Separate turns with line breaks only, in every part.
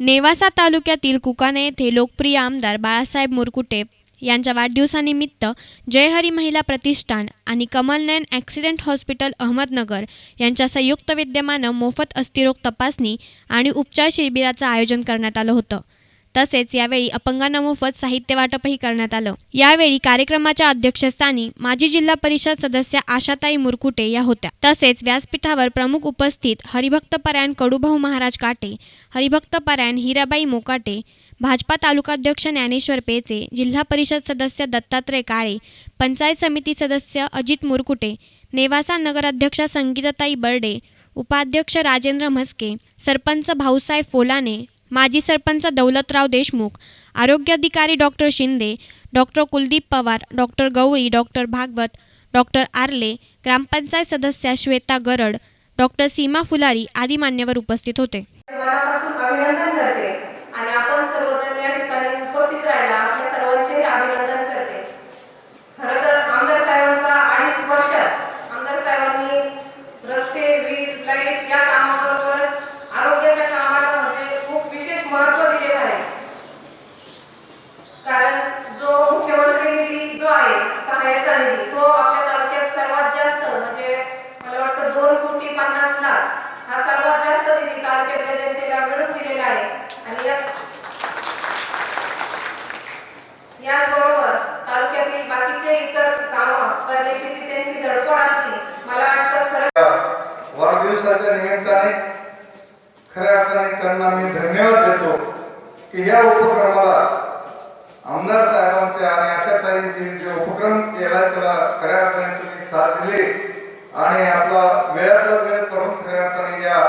नेवासा तालुक्यातील कुकाने येथे लोकप्रिय आमदार बाळासाहेब मुरकुटे यांच्या वाढदिवसानिमित्त जयहरी महिला प्रतिष्ठान आणि कमलनयन ॲक्सिडेंट हॉस्पिटल अहमदनगर यांच्या संयुक्त विद्यमानं मोफत अस्थिरोग तपासणी आणि उपचार शिबिराचं आयोजन करण्यात आलं होतं. तसेच यावेळी अपंगांना मोफत साहित्य वाटपही करण्यात आलं. यावेळी कार्यक्रमाच्या अध्यक्षस्थानी माजी जिल्हा परिषद सदस्य आशाताई मुरकुटे या होत्या. तसेच व्यासपीठावर प्रमुख उपस्थित हरिभक्त परायण कडूभाऊ महाराज काटे हरिभक्त परायण हिराबाई मोकाटे भाजपा तालुकाध्यक्ष ज्ञानेश्वर पेचे जिल्हा परिषद सदस्य दत्तात्रय काळे पंचायत समिती सदस्य अजित मुरकुटे नेवासा नगराध्यक्षा संगीताताई बर्डे उपाध्यक्ष राजेंद्र म्हस्के सरपंच भाऊसाहेब फोलाने माजी सरपंच दौलतराव देशमुख आरोग्य अधिकारी doctor Shinde doctor Kuldeep Pawar doctor Gawali doctor Bhagwat doctor Arle ग्रामपंचायत सदस्या श्वेता गरड डॉक्टर सीमा फुलारी आदी मान्यवर उपस्थित होते
मनापासून अभिनंदन करते आणि आपण सर्वजण या ठिकाणी उपस्थित राहिला आपल्या सर्वांचे अभिनंदन करते खरं तर आमदार साहेबांचा अडीच वर्षात आमदार साहेबांनी रस्ते वीज लाइट या कामाबरोबरच आरोग्याच्या कामाला म्हणजे खूप विशेष महत्त्व दिलेलं आहे कारण जो मुख्यमंत्री निधी जो आहे सहाय्यता निधी तो आपल्या तालुक्यात सर्वात जास्त म्हणजे मला वाटतं दोन कोटी पन्नास लाख हा सर्वात जास्त निधी तालुक्यातल्या जनतेला मिळून दिलेला आहे. आणि याचबरोबर तालुक्यातील बाकीचे इतर कामं करण्याची जी त्यांची धडपड असते मला वाटतं खरं
वाढदिवसाच्या निमित्ताने खऱ्या अर्थाने त्यांना मी धन्यवाद देतो की या उपक्रमाला आमदार केला त्याला खऱ्या अर्थाने तुम्ही साथ दिली. आणि आपला वेळातला वेळ करून खऱ्या अर्थाने या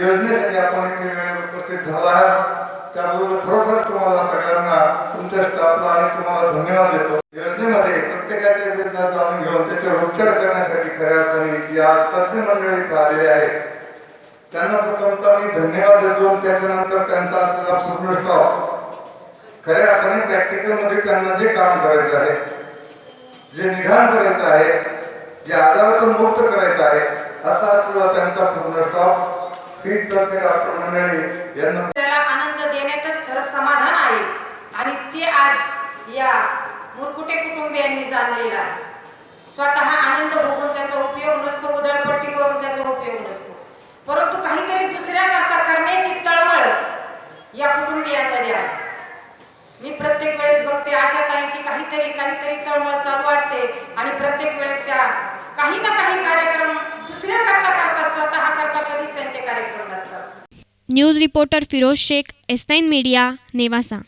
योजनेसाठी आपण इथे वेळ उपस्थित झाला आहे त्याबरोबर खरोखर तुम्हाला सगळ्यांना तुमच्या स्टाफला आणि तुम्हाला धन्यवाद देतो. योजनेमध्ये प्रत्येकाच्या वेदना जाणून घेऊन त्याच्यावर उपचार करण्यासाठी खऱ्या अर्थाने या तज्ज्ञ मंडळी इथं आलेले आहेत त्यांना प्रथमतः मी धन्यवाद देतो. त्याच्यानंतर त्यांचा असलेला पूर्ण स्टॉप खऱ्या अर्थाने प्रॅक्टिकलमध्ये त्यांना जे काम करायचं आहे जे निधान करायचं आहे जे आजारातून मुक्त करायचं आहे असा असलेला त्यांचा पूर्ण स्टॉप ही तज्ञ डॉक्टर मंडळी यांना
आनंद देण्यातच खरं समाधान आहे. आणि ते आज या मुरकुटे कुटुंबियांनी जाणलेलं आहे. स्वतः आनंद भोगून त्याचा उपयोग नसतो उदळपट्टी करून त्याचा उपयोग नसतो. परंतु काहीतरी दुसऱ्या करता करण्याची तळमळ या कुटुंबियांमध्ये आहे. मी प्रत्येक वेळेस बघते आशा ताईंची काहीतरी काहीतरी तळमळ चालू असते. आणि प्रत्येक वेळेस त्या काही ना काही कार्यक्रम दुसऱ्या करता करतात स्वतः करता कधीच त्यांचे कार्यक्रम नसतात.
News reporter Firoz Shaikh S nine media Nevasa.